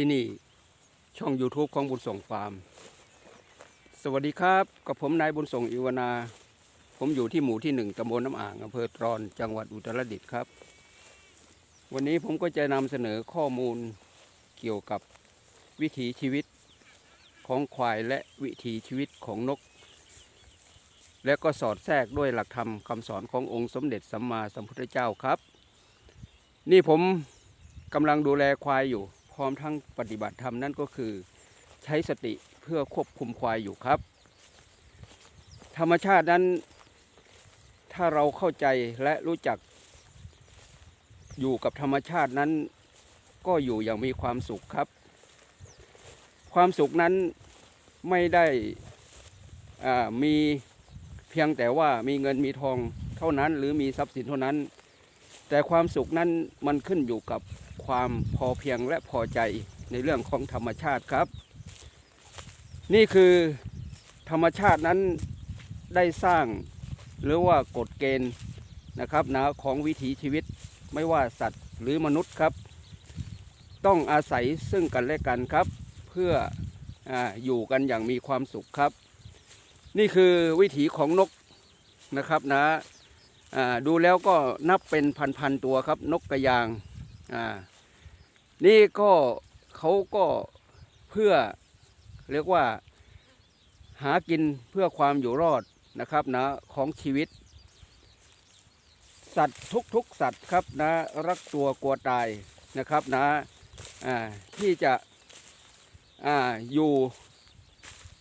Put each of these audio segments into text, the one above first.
ที่นี่ช่อง YouTube ของบุญส่งฟาร์ม สวัสดีครับ กับผมนายบุญส่งอิวนา ผมอยู่ที่หมู่ที่หนึ่งตำบลน้ำอ่างอำเภอตรอนจังหวัดอุตรดิตถ์ครับ วันนี้ผมก็จะนำเสนอข้อมูลเกี่ยวกับวิถีชีวิตของควายและวิถีชีวิตของนก และก็สอดแทรกด้วยหลักธรรมคำสอนขององค์สมเด็จสัมมาสัมพุทธเจ้าครับ นี่ผมกำลังดูแลควายอยู่ พร้อมทั้งปฏิบัติธรรมนั่นก็คือ ใช้สติเพื่อควบคุมควายอยู่ครับ ธรรมชาตินั้น ถ้าเราเข้าใจและรู้จัก อยู่กับธรรมชาตินั้น ก็อยู่อย่างมีความสุขครับ ความสุขนั้นไม่ได้มีเพียงแต่ว่ามีเงินมีทองเท่านั้น หรือมีทรัพย์สินเท่านั้น แต่ความสุขนั้นมันขึ้นอยู่กับ ความพอเพียงและพอใจในเรื่องของธรรมชาติครับ นี่คือธรรมชาตินั้นได้สร้างหรือว่ากฎเกณฑ์นะครับนะของวิถีชีวิตไม่ว่าสัตว์หรือมนุษย์ครับ ต้องอาศัยซึ่งกันและกันครับ เพื่อออยู่กันอย่างมีความสุขครับ นี่คือวิถีของนกนะครับนะอ่าดูแล้วก็นับเป็นพันๆตัวครับนกกระยาง อ่านี่ก็เขาก็เพื่อเรียกว่าหากินเพื่อความอยู่รอดนะครับนะของชีวิต สัตว์ทุกๆสัตว์ครับนะรักตัวกลัวตายนะครับนะอ่าที่จะออยู่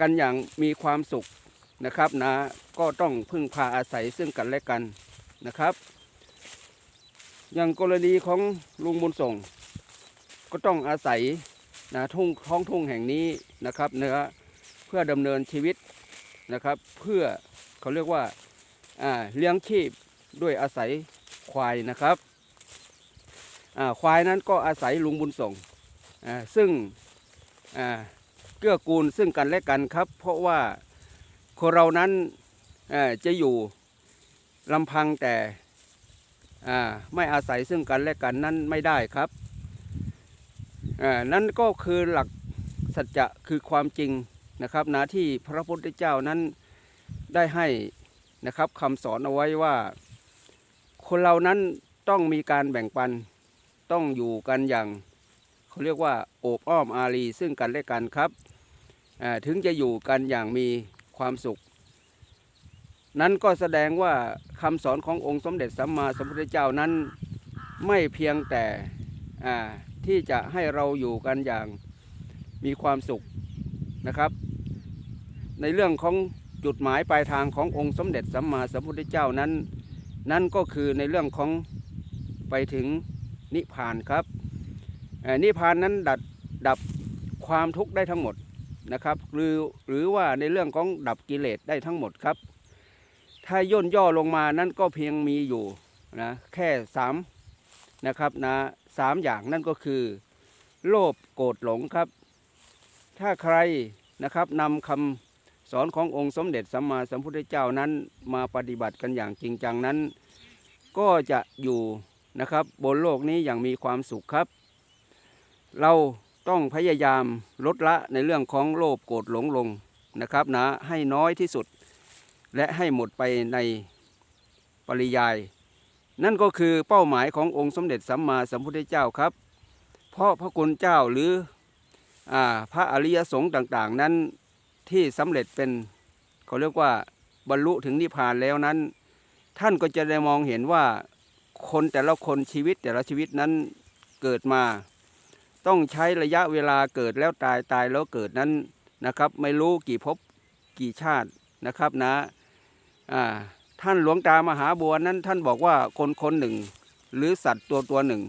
กันอย่างมีความสุขนะครับนะก็ต้องพึ่งพาอาศัยซึ่งกันและกันนะครับ อย่างกรณีของลุงบุญส่ง ก็ต้องอาศัยนะทุ่งท้องทุ่งแห่งนี้นะครับเนื้อเพื่อดำเนินชีวิตนะครับ เพื่อเขาเรียกว่าอ่าเลี้ยงชีพด้วยอาศัยควายนะครับอ่าควายนั้นก็อาศัยลุงบุญส่งอ่าซึ่งอ่าเกื้อกูลซึ่งกันและกันครับ เพราะว่าคนเรานั้นอ่าจะอยู่ลำพังแต่ ไม่อาศัยซึ่งกันและกันนั้นไม่ได้ครับนั่นก็คือหลักสัจจะคือความจริงนะครับนะที่พระพุทธเจ้านั้นได้ให้นะครับคำสอนเอาไว้ว่า คนเรานั้นต้องมีการแบ่งปันต้องอยู่กันอย่างเขาเรียกว่าโอบอ้อมอารีซึ่งกันและกันครับถึงจะอยู่กันอย่างมีความสุข นั้นก็แสดงว่าคำสอนขององค์สมเด็จสัมมาสัมพุทธเจ้านั้นไม่เพียงแต่ที่จะให้เราอยู่กันอย่างมีความสุขนะครับ ในเรื่องของจุดหมายปลายทางขององค์สมเด็จสัมมาสัมพุทธเจ้านั้น นั่นก็คือในเรื่องของไปถึงนิพพานครับนิพพานนั้นดับดับความทุกข์ได้ทั้งหมดนะครับหรือหรือว่าในเรื่องของดับกิเลสได้ทั้งหมดครับ ถ้าย่นย่อลงมานั่นก็เพียงมีอยู่นะแค่สามนะครับนะสามอย่างนั่นก็คือ โลภโกรธหลงครับ ถ้าใครนะครับนำคำสอนขององค์สมเด็จสัมมาสัมพุทธเจ้านั้นมาปฏิบัติกันอย่างจริงจังนั้น ก็จะอยู่นะครับบนโลกนี้อย่างมีความสุขครับ เราต้องพยายามลดละในเรื่องของโลภโกรธหลงลงนะครับนะให้น้อยที่สุด และให้หมดไปในปริยาย นั่นก็คือเป้าหมายขององค์สมเด็จสัมมาสัมพุทธเจ้าครับ เพราะพระคุณเจ้าหรืออพระอริยสงฆ์ต่างๆ นั้นที่สำเร็จเป็นเขาเรียกว่าบรรลุถึงนิพพานแล้วนั้น ท่านก็จะได้มองเห็นว่าคนแต่ละคนชีวิตแต่ละชีวิตนั้นเกิดมา ต้องใช้ระยะเวลาเกิดแล้วตายตายแล้วเกิดนั้นนะครับ ไม่รู้กี่ภพกี่ชาตินะครับนะ ท่านหลวงตามหาบัวนั้นท่านบอกว่าคนคนหนึ่ง หรือสัตว์ตัวตัวหนึ่ง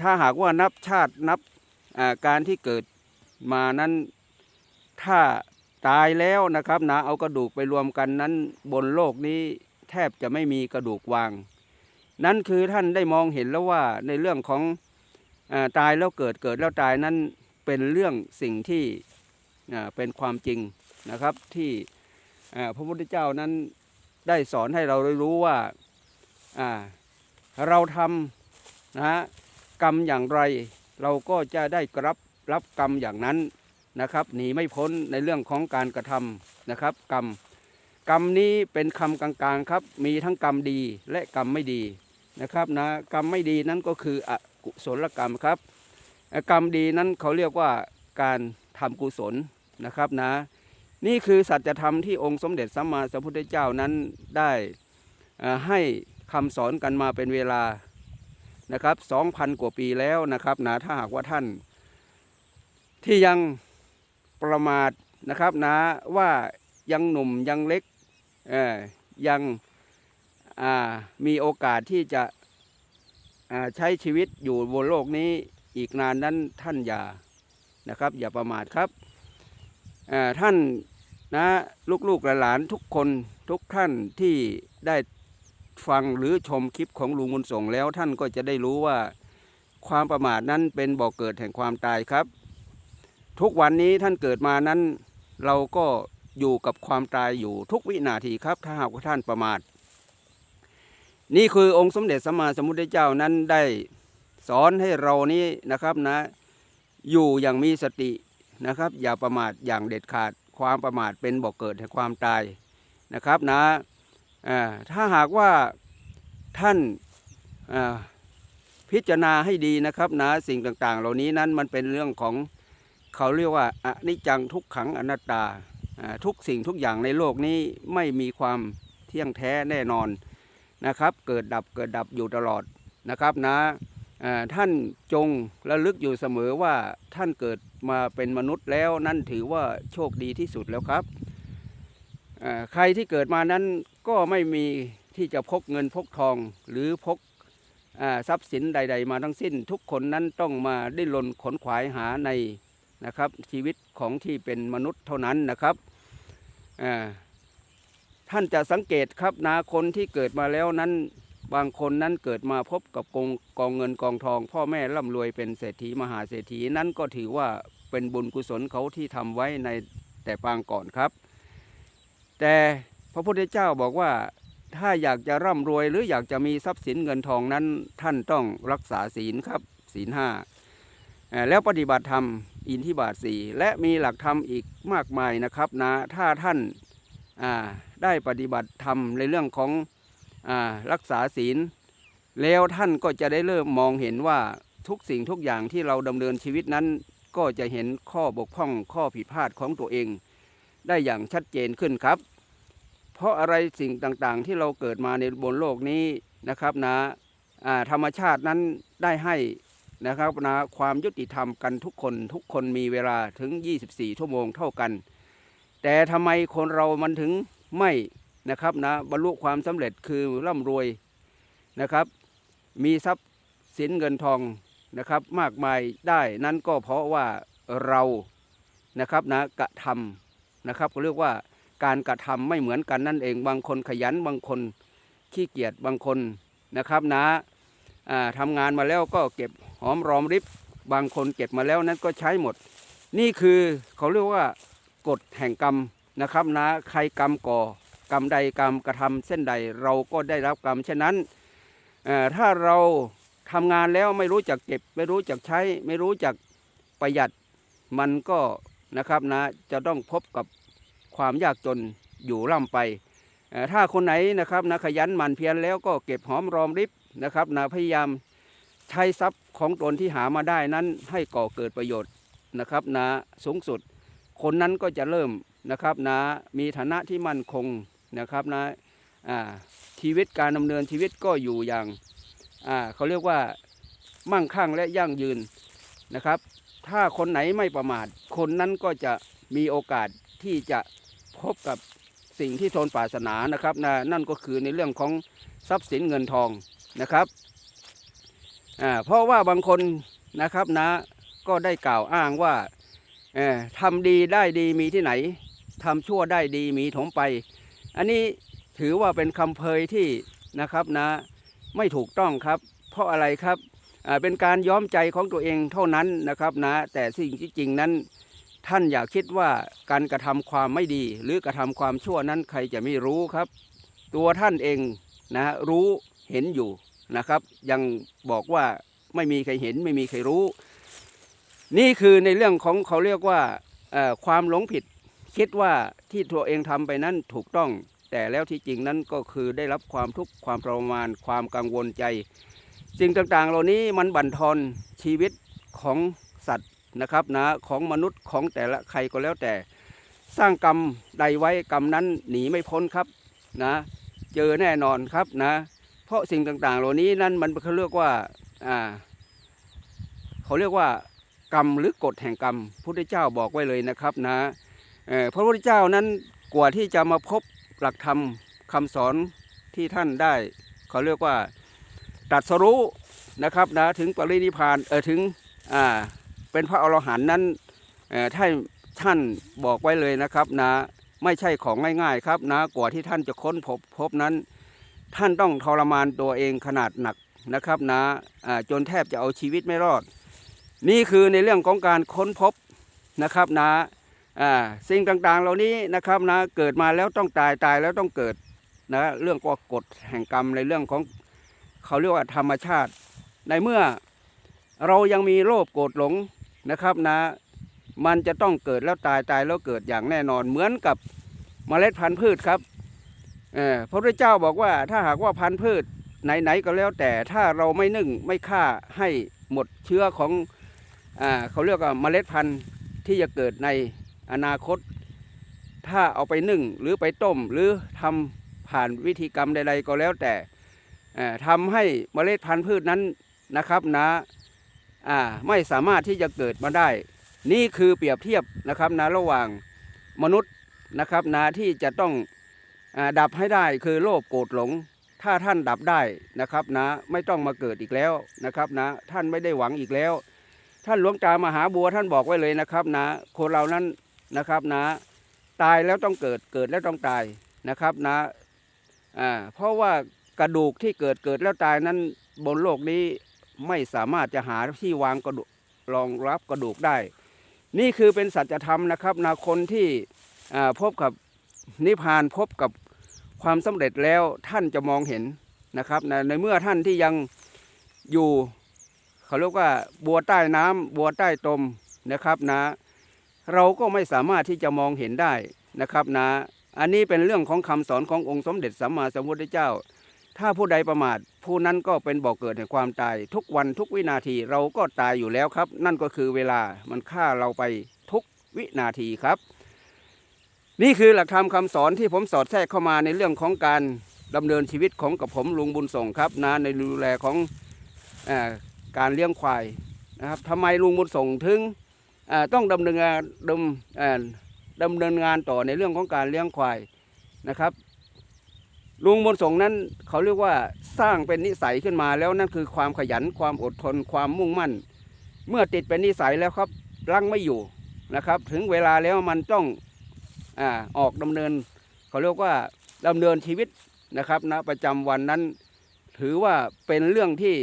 ถ้าหากว่านับชาตินับการที่เกิดมานั้นถ้าตายแล้วนะครับนะเอากระดูกไปรวมกันนั้นบนโลกนี้แทบจะไม่มีกระดูกวาง นั่นคือท่านได้มองเห็นแล้วว่าในเรื่องของอตายแล้วเกิดเกิดแล้วตายนั้นเป็นเรื่องสิ่งที่เป็นความจริงนะครับที่ พระพุทธเจ้านั้นได้สอนให้เราได้รู้ว่าเราทำนะฮะกรรมอย่างไร เราก็จะได้รับรับกรรมอย่างนั้นนะครับหนีไม่พ้นในเรื่องของการกระทำนะครับ กรรมกรรมนี้เป็นคำกลางๆครับ มีทั้งกรรมดีและกรรมไม่ดีนะครับนะกรรมไม่ดีนั้นก็คืออกุศลกรรมครับ กรรมดีนั้นเขาเรียกว่าการทำกุศลนะครับนะ นี่คือสัจธรรมที่องค์สมเด็จสัมมาสัมพุทธเจ้านั้นได้ให้คำสอนกันมาเป็นเวลานะครับ2,000 กว่าปีแล้วนะครับนะถ้าหากว่าท่าน ที่ยังประมาทนะครับนะว่ายังหนุ่มยังเล็กยังมีโอกาสที่จะใช้ชีวิตอยู่บนโลกนี้อีกนานนั้นท่านอย่านะครับ อย่าประมาทครับ ท่านนะลูกๆหลานทุกคนทุกท่านที่ได้ฟังหรือชมคลิปของลุงบุญส่งแล้วท่านก็จะได้รู้ว่าความประมาทนั้นเป็นบ่อกเกิดแห่งความตายครับ ทุกวันนี้ท่านเกิดมานั้น เราก็อยู่กับความตายอยู่ทุกวินาทีครับ ถ้าหากว่าท่านประมาท นี่คือองค์สมเด็จสัมมาสัมพุทธเจ้านั้นได้สอนให้เรานี้นะครับนะ อยู่อย่างมีสติ นะครับ อย่าประมาทอย่างเด็ดขาด ความประมาทเป็นบ่อกเกิดแห่งความตายนะครับนะอ่าถ้าหากว่าท่านพิจารณาให้ดีนะครับนะสิ่งต่างๆ เหล่านี้นั้นมันเป็นเรื่องของเขาเรียกว่าอนิจจังทุกขังอนัตตาทุกสิ่งทุกอย่างในโลกนี้ไม่มีความเที่ยงแท้แน่นอนนะครับ เกิดดับเกิดดับอยู่ตลอดนะครับนะอ่า ท่านจงระลึกอยู่เสมอว่าท่านเกิดมาเป็นมนุษย์แล้วนั่นถือว่าโชคดีที่สุดแล้วครับ ใครที่เกิดมานั้นก็ไม่มีที่จะพกเงินพกทองหรือพกอทรัพย์สินใด ๆ มาทั้งสิ้น ทุกคนนั้นต้องมาดิ้นรนขนขวายหาในนะครับชีวิตของที่เป็นมนุษย์เท่านั้นนะครับท่านจะสังเกตครับนาคนที่เกิดมาแล้วนั้น บางคนนั้นเกิดมาพบกับกองกองเงินกองทอง พ่อแม่ร่ำรวยเป็นเศรษฐีมหาเศรษฐีนั้นก็ถือว่าเป็นบุญกุศลเขาที่ทำไว้ในแต่ปางก่อนครับ แต่พระพุทธเจ้าบอกว่าถ้าอยากจะร่ำรวยหรืออยากจะมีทรัพย์สินเงินทองนั้น ท่านต้องรักษาศีลครับศีลห้าแล้วปฏิบัติธรรมอินทิบาทสี่และมีหลักธรรมอีกมากมายนะครับนะถ้าท่านได้ปฏิบัติธรรมในเรื่องของ รักษาศีล แล้วท่านก็จะได้เริ่มมองเห็นว่าทุกสิ่งทุกอย่างที่เราดำเนินชีวิตนั้น ก็จะเห็นข้อบกพร่องข้อผิดพลาดของตัวเอง ได้อย่างชัดเจนขึ้นครับ เพราะอะไรสิ่งต่างๆที่เราเกิดมาในบนโลกนี้นะครับนะอ่าธรรมชาตินั้นได้ให้นะครับนะความยุติธรรมกันทุกคนทุกคนมีเวลาถึง 24 ชั่วโมงเท่ากัน แต่ทำไมคนเรามันถึงไม่ นะครับนะบรรลุความสำเร็จคือร่ำรวยนะครับ มีทรัพย์สินเงินทองนะครับ มากมายได้นั่นก็เพราะว่าเรานะครับนะกระทำนะครับเขาเรียกว่าการกระทำไม่เหมือนกันนั่นเองบางคนขยันบางคนขี้เกียจบางคนนะครับนะอ่าทำงานมาแล้วก็เก็บหอมรอมริบบางคนเก็บมาแล้วนั้นก็ใช้หมด นี่คือเขาเรียกว่ากฎแห่งกรรมนะครับนะใครกรรมก่อ กรรมใดกรรมกระทำเส้นใด เราก็ได้รับกรรมเช่นนั้นถ้าเราทำงานแล้วไม่รู้จักเก็บ ไม่รู้จักใช้ ไม่รู้จักประหยัดมันก็นะครับนะจะต้องพบกับความยากจนอยู่ร่ำไป ถ้าคนไหนนะครับนะขยันหมั่นเพียรแล้วก็เก็บหอมรอมริบนะครับนะพยายามใช้ทรัพย์ของตนที่หามาได้นั้นให้ก่อเกิดประโยชน์นะครับนะสูงสุด คนนั้นก็จะเริ่มนะครับนะมีฐานะที่มั่นคง นะครับนะอ่าชีวิตการดำเนินชีวิตก็อยู่อย่างาเขาเรียกว่ามั่งคั่งและยั่งยืนนะครับ ถ้าคนไหนไม่ประมาท คนนั้นก็จะมีโอกาสที่จะพบกับสิ่งที่ทนปรารถนานะครับนะนั่นก็คือในเรื่องของทรัพย์สินเงินทองนะครับเพราะว่าบางคนนะครับนะก็ได้กล่าวอ้างว่าเอ่อทำดีได้ดีมีที่ไหนทำชั่วได้ดีมีถมไป อันนี้ถือว่าเป็นคำเพยที่นะครับนะไม่ถูกต้องครับ เพราะอะไรครับเป็นการย้อมใจของตัวเองเท่านั้นนะครับนะแต่สิ่งที่จริงนั้น ท่านอย่าคิดว่าการกระทำความไม่ดี หรือกระทำความชั่วนั้นใครจะไม่รู้ครับ ตัวท่านเองนะรู้เห็นอยู่นะครับ ยังบอกว่าไม่มีใครเห็นไม่มีใครรู้ นี่คือในเรื่องของเขาเรียกว่าความหลงผิด คิดว่าที่ตัวเองทำไปนั้นถูกต้อง แต่แล้วที่จริงนั้นก็คือได้รับความทุกข์ความทรมานความกังวลใจ สิ่งต่างๆ เหล่านี้มันบั่นทอนชีวิตของสัตว์นะครับนะของมนุษย์ของแต่ละใครก็แล้วแต่ สร้างกรรมใดไว้กรรมนั้นหนีไม่พ้นครับนะเจอแน่นอนครับนะ เพราะสิ่งต่างๆ เหล่านี้นั่นมันเขาเรียกว่าอ่าเขาเรียกว่ากรรมหรือกฎแห่งกรรมพระพุทธเจ้าบอกไว้เลยนะครับนะ พระพุทธเจ้านั้นกว่าที่จะมาพบหลักธรรมคำสอนที่ท่านได้เขาเรียกว่าตรัสรู้นะครับนะถึงปรินิพานเออถึงอ่าเป็นพระอรหันต์นั้นท่านท่านบอกไว้เลยนะครับนะไม่ใช่ของง่ายๆครับนะกว่าที่ท่านจะค้นพบพบนั้น ท่านต้องทรมานตัวเองขนาดหนักนะครับนะอ่าจนแทบจะเอาชีวิตไม่รอด นี่คือในเรื่องของการค้นพบนะครับนะ อ่าสิ่งต่างๆ เหล่านี้นะครับนะเกิดมาแล้วต้องตายตายแล้วต้องเกิดนะเรื่องก็กฎแห่งกรรมในเรื่องของเขาเรียกว่าธรรมชาติ ในเมื่อเรายังมีโลภโกรธหลงนะครับนะมันจะต้องเกิดแล้วตายตายแล้วเกิดอย่างแน่นอนเหมือนกับเมล็ดพันธุ์พืชครับพระพุทธเจ้าบอกว่าถ้าหากว่าพันธุ์พืชไหนๆก็แล้วแต่ถ้าเราไม่นึ่งไม่ฆ่าให้หมดเชื้อของอเขาเรียกว่าเมล็ดพันธุ์ที่จะเกิดใน อนาคต ถ้าเอาไปนึ่งหรือไปต้มหรือทำผ่านวิธีกรรมใด ๆ ก็แล้วแต่เอ่อทำให้เมล็ดพันธุ์พืชนั้นนะครับนะอ่าไม่สามารถที่จะเกิดมาได้ นี่คือเปรียบเทียบนะครับนะระหว่างมนุษย์นะครับนะที่จะต้องอดับให้ได้คือโลภโกรธหลง ถ้าท่านดับได้นะครับนะไม่ต้องมาเกิดอีกแล้วนะครับนะท่านไม่ได้หวังอีกแล้ว ท่านหลวงตามหาบัวท่านบอกไว้เลยนะครับนะคนเรานั้น นะครับนะ ตายแล้วต้องเกิดเกิดแล้วต้องตายนะครับนะอ่าเพราะว่ากระดูกที่เกิดเกิดแล้วตายนั้นบนโลกนี้ไม่สามารถจะหาที่วางกระดูกรองรับกระดูกได้ นี่คือเป็นสัจธรรมนะครับนาคนที่อ่าพบกับนิพพานพบกับความสำเร็จแล้วท่านจะมองเห็นนะครับนะในเมื่อท่านที่ยังอยู่เขาเรียกว่าบัวใต้น้ำบัวใต้ตมนะครับนะ เราก็ไม่สามารถที่จะมองเห็นได้นะครับนะ อันนี้เป็นเรื่องของคำสอนขององค์สมเด็จสัมมาสัมพุทธเจ้า ถ้าผู้ใดประมาท ผู้นั้นก็เป็นบ่อกเกิดแห่งความตาย ทุกวันทุกวินาทีเราก็ตายอยู่แล้วครับ นั่นก็คือเวลามันฆ่าเราไปทุกวินาทีครับ นี่คือหลักธรรมคำสอนที่ผมสอดแทรกเข้ามาในเรื่องของการดำเนินชีวิตของกับผมลุงบุญส่งครับนะในดูแลของอการเลี้ยงควายนะครับทำไมลุงบุญส่งถึง ต้องดำเนินงานดำดำเนินงานต่อในเรื่องของการเลี้ยงควายนะครับลุงบุญส่งนั้นเขาเรียกว่าสร้างเป็นนิสัยขึ้นมาแล้วนั่นคือความขยันความอดทนความมุ่งมั่น เมื่อติดเป็นนิสัยแล้วครับรั้งไม่อยู่นะครับ ถึงเวลาแล้วมันต้องอออกดำเนิน เขาเรียกว่าดำเนินชีวิตนะครับณประจำวันนั้น ถือว่าเป็นเรื่องที่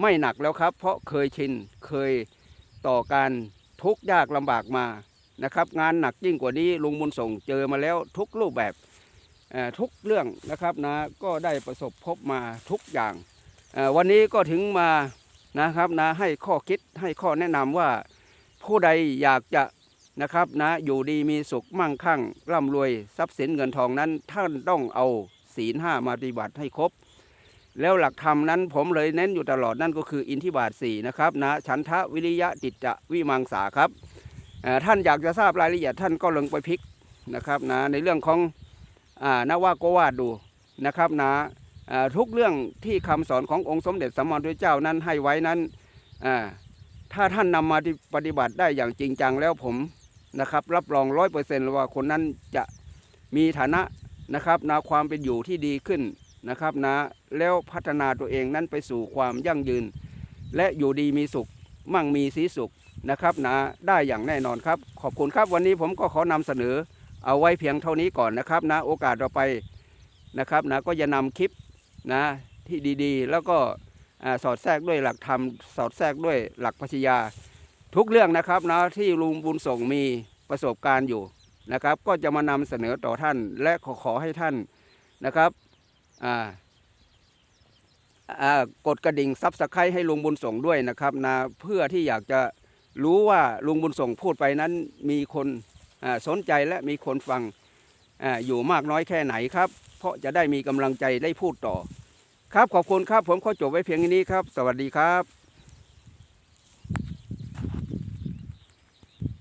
ไม่หนักแล้วครับ เพราะเคยชินเคยต่อการ ทุกยากลำบากมานะครับ งานหนักยิ่งกว่านี้ลุงบุญส่งเจอมาแล้วทุกรูปแบบทุกเรื่องนะครับนะก็ได้ประสบพบมาทุกอย่าง วันนี้ก็ถึงมานะครับนะให้ข้อคิดให้ข้อแนะนำว่าผู้ใดอยากจะนะครับนะอยู่ดีมีสุขมั่งคั่งร่ำรวยทรัพย์สินเงินทองนั้นท่านต้องเอาศีลห้ามาปฏิบัติให้ครบ แล้วหลักธรรมนั้นผมเลยเน้นอยู่ตลอดนั่นก็คืออินทิบาทสี่นะครับนะฉันทะวิริยะจิตจะวิมังสาครับท่านอยากจะทราบรายละเอียดท่านก็ลงไปพลิกนะครับนะในเรื่องของอนว่าก็ว่าดูนะครับนะอ่าทุกเรื่องที่คำสอนขององค์สมเด็จสัมมาสัมพุทธเจ้านั้นให้ไว้นั้นถ้าท่านนำมาปฏิบัติได้อย่างจริงจังแล้วผมนะครับรับรองร้อยเปอร์เซ็นต์ว่าคนนั้นจะมีฐานะนะครับนะความเป็นอยู่ที่ดีขึ้น นะครับนะแล้วพัฒนาตัวเองนั้นไปสู่ความยั่งยืน และอยู่ดีมีสุข มั่งมีสีสุขนะครับนะได้อย่างแน่นอนครับ ขอบคุณครับวันนี้ผมก็ขอนำเสนอ เอาไว้เพียงเท่านี้ก่อนนะครับนะโอกาสเราไปนะครับนะก็จะนำคลิปนะที่ดีๆ แล้วก็สอดแทรกด้วยหลักธรรมสอดแทรกด้วยหลักปัชญาทุกเรื่องนะครับนะที่ลุงบุญส่งมีประสบการณ์อยู่นะครับ ก็จะมานำเสนอต่อท่าน และขอขอให้ท่านนะครับ อ่าอ่ากดกระดิ่งซับสไครต์ให้ลุงบุญส่งด้วยนะครับนะเพื่อที่อยากจะรู้ว่าลุงบุญส่งพูดไปนั้นมีคนสนใจและมีคนฟังออยู่มากน้อยแค่ไหนครับ เพราะจะได้มีกำลังใจได้พูดต่อ ครับขอบคุณครับผมขอจบไว้เพียงนี้ครับ สวัสดีครับ